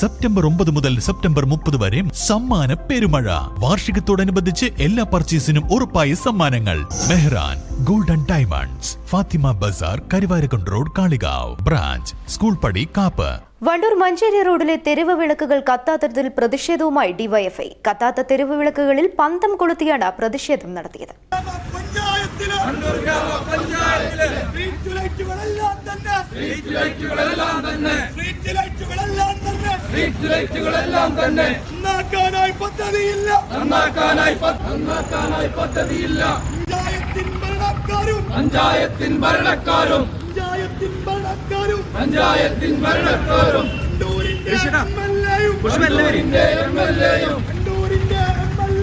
September ഒമ്പത് മുതൽ September മുപ്പത് വരെ സമ്മാന പെരുമഴ. വാർഷികത്തോടനുബന്ധിച്ച് എല്ലാ പർച്ചേസിനും ഉറപ്പായ സമ്മാനങ്ങൾ. Mehran golden diamonds Fathima Bazar Karuvarakundu road Kalikavu. Branch school പടി കാപ്പ്. വണ്ടൂർ മഞ്ചേരി റോഡിലെ തെരുവ് വിളക്കുകൾ കത്താത്തതിൽ പ്രതിഷേധവുമായി ഡിവൈഎഫ്ഐ. കത്താത്ത തെരുവ് വിളക്കുകളിൽ പന്തം കൊളുത്തിയാണ് പ്രതിഷേധം നടത്തിയത്. പഞ്ചായത്തിൽ. സ്ട്രീറ്റ് ലൈറ്റുകളെല്ലാം തന്നെ. സ്ട്രീറ്റ് ലൈറ്റുകളെല്ലാം തന്നെ നന്നാക്കാനായി പദ്ധതിയില്ല. നന്നാക്കാനായി നന്നാക്കാനായി പദ്ധതിയില്ല. പഞ്ചായത്തിൻ ഭരണക്കാരും പഞ്ചായത്തിൻ ഭരണക്കാരും പഞ്ചായത്തിൻ ഭരണക്കാരും പഞ്ചായത്തിൻ ഭരണക്കാരും കണ്ടൂരിന്റെ എം എൽ എയും കണ്ണൂരിന്റെ എം എൽ എയും കണ്ടൂരിന്റെ എം എൽ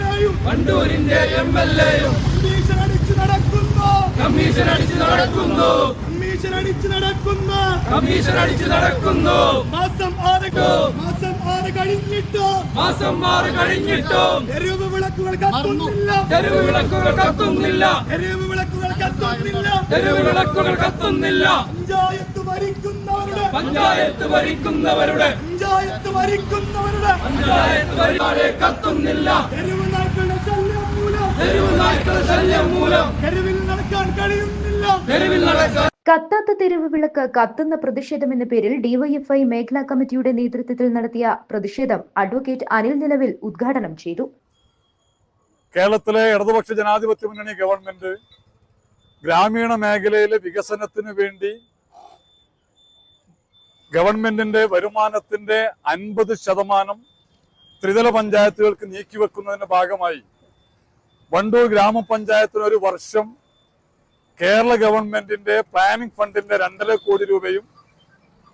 കണ്ണൂരിന്റെ എം എൽ എയും കമ്മീഷൻ അടിച്ചു നടക്കുന്നു. കമ്മീഷൻ അടിച്ച് നടക്കുന്നു. കമ്മീഷൻ അടിച്ചു നടക്കുന്ന. കമ്മീഷൻ അടിച്ച് നടക്കുന്നു. മാസം മാസം ആറ് കഴിഞ്ഞിട്ടോ? മാസം കഴിഞ്ഞിട്ടും? വിളക്കുകൾ കത്തുന്നില്ല. വിളക്കുകൾ കത്തുന്നില്ല. വിളക്കുകൾ കത്തുന്നില്ല. വിളക്കുകൾ കത്തുന്നില്ല. പഞ്ചായത്ത് ഭരിക്കുന്നവരുടെ. പഞ്ചായത്ത് ഭരിക്കുന്നവരുടെ. പഞ്ചായത്ത് ഭരിക്കുന്നവരുടെ. പഞ്ചായത്ത് ഭരിക്കാതെ കത്തുന്നില്ല. തെരുവ് നായ്ക്കളുടെ ശല്യം മൂലം. തെരുവ് നായ്ക്കളുടെ ശല്യം മൂലം. തെരുവിൽ നടക്കാൻ കഴിയുന്നില്ല. തെരുവിൽ നടക്കാൻ കത്താത്ത തെരുവ് വിളക്ക് കത്തുന്ന പ്രതിഷേധം എന്ന പേരിൽ ഡിവൈഎഫ്ഐ മേഖലാ കമ്മിറ്റിയുടെ നേതൃത്വത്തിൽ നടത്തിയ പ്രതിഷേധം അഡ്വക്കേറ്റ് അനിൽ നിലവിൽ ഉദ്ഘാടനം ചെയ്തു. കേരളത്തിലെ ഇടതുപക്ഷ ജനാധിപത്യ മുന്നണി ഗവൺമെന്റ് ഗ്രാമീണ മേഖലയിലെ വികസനത്തിന് വേണ്ടി ഗവൺമെന്റിന്റെ വരുമാനത്തിന്റെ അൻപത് ശതമാനം ത്രിതല പഞ്ചായത്തുകൾക്ക് നീക്കിവെക്കുന്നതിന്റെ ഭാഗമായി വണ്ടൂർ ഗ്രാമപഞ്ചായത്തിന് ഒരു വർഷം കേരള ഗവൺമെന്റിന്റെ പ്ലാനിംഗ് ഫണ്ടിന്റെ രണ്ടര കോടി രൂപയും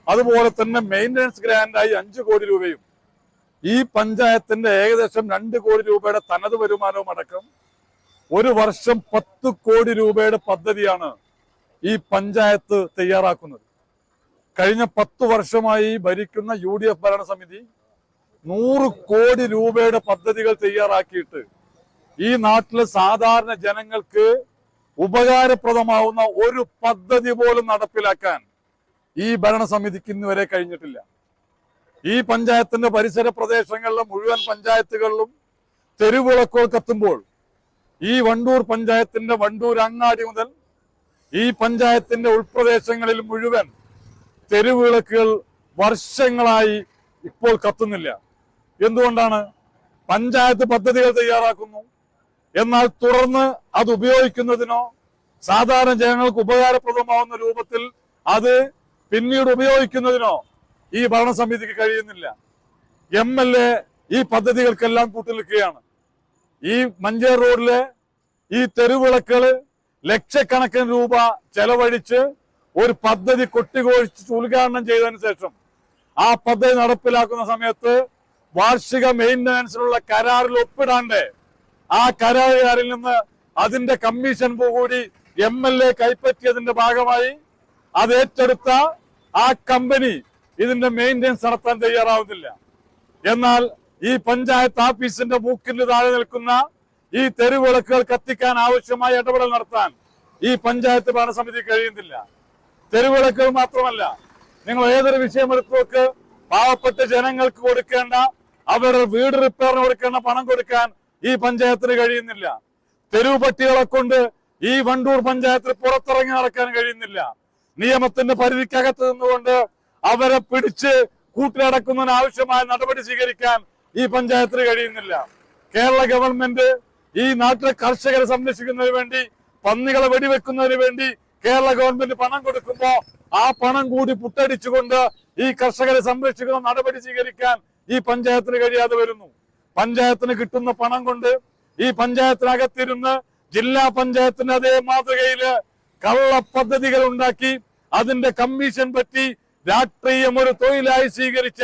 അതുപോലെ തന്നെ മെയിന്റനൻസ് ഗ്രാൻഡായി അഞ്ച് കോടി രൂപയും. ഈ പഞ്ചായത്തിന്റെ ഏകദേശം രണ്ട് കോടി രൂപയുടെ തനത് വരുമാനവും അടക്കം ഒരു വർഷം പത്ത് കോടി രൂപയുടെ പദ്ധതിയാണ് ഈ പഞ്ചായത്ത് തയ്യാറാക്കുന്നത്. കഴിഞ്ഞ പത്ത് വർഷമായി ഭരിക്കുന്ന യു ഡി എഫ് ഭരണസമിതി നൂറ് കോടി രൂപയുടെ പദ്ധതികൾ തയ്യാറാക്കിയിട്ട് ഈ നാട്ടിലെ സാധാരണ ജനങ്ങൾക്ക് ഉപകാരപ്രദമാവുന്ന ഒരു പദ്ധതി പോലും നടപ്പിലാക്കാൻ ഈ ഭരണസമിതിക്ക് ഇന്നുവരെ കഴിഞ്ഞിട്ടില്ല. ഈ പഞ്ചായത്തിന്റെ പരിസര പ്രദേശങ്ങളിലെ മുഴുവൻ പഞ്ചായത്തുകളിലും തെരുവിളക്കോൾ കത്തുമ്പോൾ ഈ വണ്ടൂർ പഞ്ചായത്തിന്റെ വണ്ടൂർ അങ്ങാടി മുതൽ ഈ പഞ്ചായത്തിന്റെ ഉൾപ്രദേശങ്ങളിൽ മുഴുവൻ തെരുവിളക്കുകൾ വർഷങ്ങളായി ഇപ്പോൾ കത്തുന്നില്ല. എന്തുകൊണ്ടാണ്? പഞ്ചായത്ത് പദ്ധതികൾ തയ്യാറാക്കുന്നു. എന്നാൽ തുടർന്ന് അത് ഉപയോഗിക്കുന്നതിനോ സാധാരണ ജനങ്ങൾക്ക് ഉപകാരപ്രദമാവുന്ന രൂപത്തിൽ അത് പിന്നീട് ഉപയോഗിക്കുന്നതിനോ ഈ ഭരണസമിതിക്ക് കഴിയുന്നില്ല. എം എൽ എ ഈ പദ്ധതികൾക്കെല്ലാം കൂട്ടുനിൽക്കുകയാണ്. ഈ മഞ്ചേർ റോഡിലെ ഈ തെരുവിളക്കൾ ലക്ഷക്കണക്കിന് രൂപ ചെലവഴിച്ച് ഒരു പദ്ധതി കൊട്ടിഘോഷിച്ച് ഉദ്ഘാടനം ചെയ്തതിനു ശേഷം ആ പദ്ധതി നടപ്പിലാക്കുന്ന സമയത്ത് വാർഷിക മെയിന്റനൻസിലുള്ള കരാറിൽ ഒപ്പിടാണ്ട് ആ കരാറുകാരിൽ നിന്ന് അതിന്റെ കമ്മീഷൻ കൂടി എം എൽ എ കൈപ്പറ്റിയതിന്റെ ഭാഗമായി അത് ഏറ്റെടുത്ത ആ കമ്പനി ഇതിന്റെ മെയിന്റെനൻസ് നടത്താൻ തയ്യാറാവുന്നില്ല. എന്നാൽ ഈ പഞ്ചായത്ത് ഓഫീസിന്റെ മൂക്കിന് താഴെ നിൽക്കുന്ന ഈ തെരുവിളക്കുകൾ കത്തിക്കാൻ ആവശ്യമായ ഇടപെടൽ നടത്താൻ ഈ പഞ്ചായത്ത് ഭരണസമിതി കഴിയുന്നില്ല. തെരുവിളക്കുകൾ മാത്രമല്ല നിങ്ങൾ ഏതൊരു വിഷയം പാവപ്പെട്ട ജനങ്ങൾക്ക് കൊടുക്കേണ്ട അവരുടെ വീട് റിപ്പയറിന് കൊടുക്കേണ്ട പണം കൊടുക്കാൻ ഈ പഞ്ചായത്തിന് കഴിയുന്നില്ല. തെരുവ് പട്ടികളെ കൊണ്ട് ഈ വണ്ടൂർ പഞ്ചായത്തിൽ പുറത്തിറങ്ങി നടക്കാൻ കഴിയുന്നില്ല. നിയമത്തിന്റെ പരിധിക്കകത്ത് നിന്നുകൊണ്ട് അവരെ പിടിച്ച് കൂട്ടിലടക്കുന്നതിന് ആവശ്യമായ നടപടി സ്വീകരിക്കാൻ ഈ പഞ്ചായത്തിന് കഴിയുന്നില്ല. കേരള ഗവൺമെന്റ് ഈ നാട്ടിലെ കർഷകരെ സംരക്ഷിക്കുന്നതിന് വേണ്ടി പന്നികളെ വെടിവെക്കുന്നതിന് വേണ്ടി കേരള ഗവൺമെന്റ് പണം കൊടുക്കുമ്പോ ആ പണം കൂടി പുട്ടടിച്ചുകൊണ്ട് ഈ കർഷകരെ സംരക്ഷിക്കുന്ന നടപടി സ്വീകരിക്കാൻ ഈ പഞ്ചായത്തിന് കഴിയാതെ വരുന്നു. പഞ്ചായത്തിന് കിട്ടുന്ന പണം കൊണ്ട് ഈ പഞ്ചായത്തിനകത്തിരുന്ന് ജില്ലാ പഞ്ചായത്തിന്റെ അതേ മാതൃകയിൽ കള്ള പദ്ധതികൾ ഉണ്ടാക്കി അതിന്റെ കമ്മീഷൻ പറ്റി രാഷ്ട്രീയം ഒരു തൊഴിലായി സ്വീകരിച്ച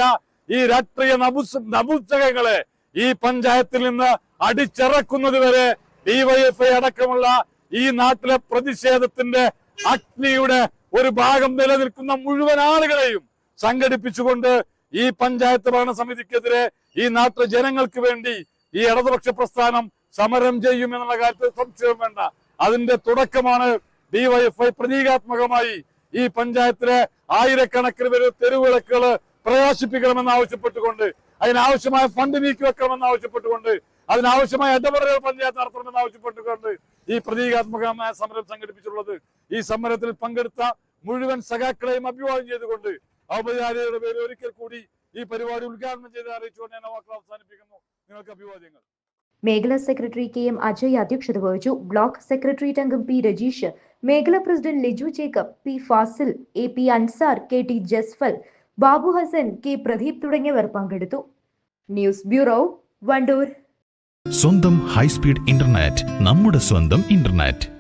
ഈ രാഷ്ട്രീയ നപുസ് നപുസ്തകങ്ങളെ ഈ പഞ്ചായത്തിൽ നിന്ന് അടിച്ചിറക്കുന്നത് വരെ ഡിവൈഎഫ്ഐ അടക്കമുള്ള ഈ നാട്ടിലെ പ്രതിഷേധത്തിന്റെ അഗ്നിയുടെ ഒരു ഭാഗം നിലനിൽക്കുന്ന മുഴുവൻ ആളുകളെയും സംഘടിപ്പിച്ചുകൊണ്ട് ഈ പഞ്ചായത്ത് ഭരണസമിതിക്കെതിരെ ഈ നാട്ടിലെ ജനങ്ങൾക്ക് വേണ്ടി ഈ ഇടതുപക്ഷ പ്രസ്ഥാനം സമരം ചെയ്യും എന്നുള്ള കാര്യത്തിൽ സംശയം വേണ്ട. അതിന്റെ തുടക്കമാണ് ഡിവൈഎഫ്ഐ പ്രതീകാത്മകമായി ഈ പഞ്ചായത്തിലെ ആയിരക്കണക്കിന് പേര് തെരുവിളക്കുകൾ പ്രകാശിപ്പിക്കണമെന്ന് ആവശ്യപ്പെട്ടുകൊണ്ട് അതിനാവശ്യമായ ഫണ്ട് നീക്കി വെക്കണമെന്ന് ആവശ്യപ്പെട്ടുകൊണ്ട് അതിനാവശ്യമായ ഇടപെടലുകൾ പഞ്ചായത്ത് നടത്തണമെന്ന് ആവശ്യപ്പെട്ടുകൊണ്ട് ഈ പ്രതീകാത്മകമായ സമരം സംഘടിപ്പിച്ചിട്ടുള്ളത്. ഈ സമരത്തിൽ പങ്കെടുത്ത മുഴുവൻ സഖാക്കളെയും അഭിവാദ്യം ചെയ്തുകൊണ്ട് ഔപചാരികയുടെ പേരിൽ ഒരിക്കൽ കൂടി ഈ പരിപാടി ഉദ്ഘാടനം ചെയ്ത് അറിയിച്ചുകൊണ്ട് ഞാൻ വാക്കുകൾ അവസാനിപ്പിക്കുന്നു. നിങ്ങൾക്ക് അഭിവാദ്യങ്ങൾ. മേഖലാ സെക്രട്ടറി കെ എം അജയ് അധ്യക്ഷത വഹിച്ചു. ബ്ലോക്ക് സെക്രട്ടേറിയറ്റ് അംഗം പി രജീഷ് മേഖലാ president Liju Jacob P Fasil A P Ansar K T Jasfal Babu Hasan K Pradeep തുടങ്ങിയവർ പങ്കെടുത്തു. News bureau Wandoor. സ്വന്തം ഹൈസ്പീഡ് ഇന്റർനെറ്റ് നമ്മുടെ സ്വന്തം ഇന്റർനെറ്റ്.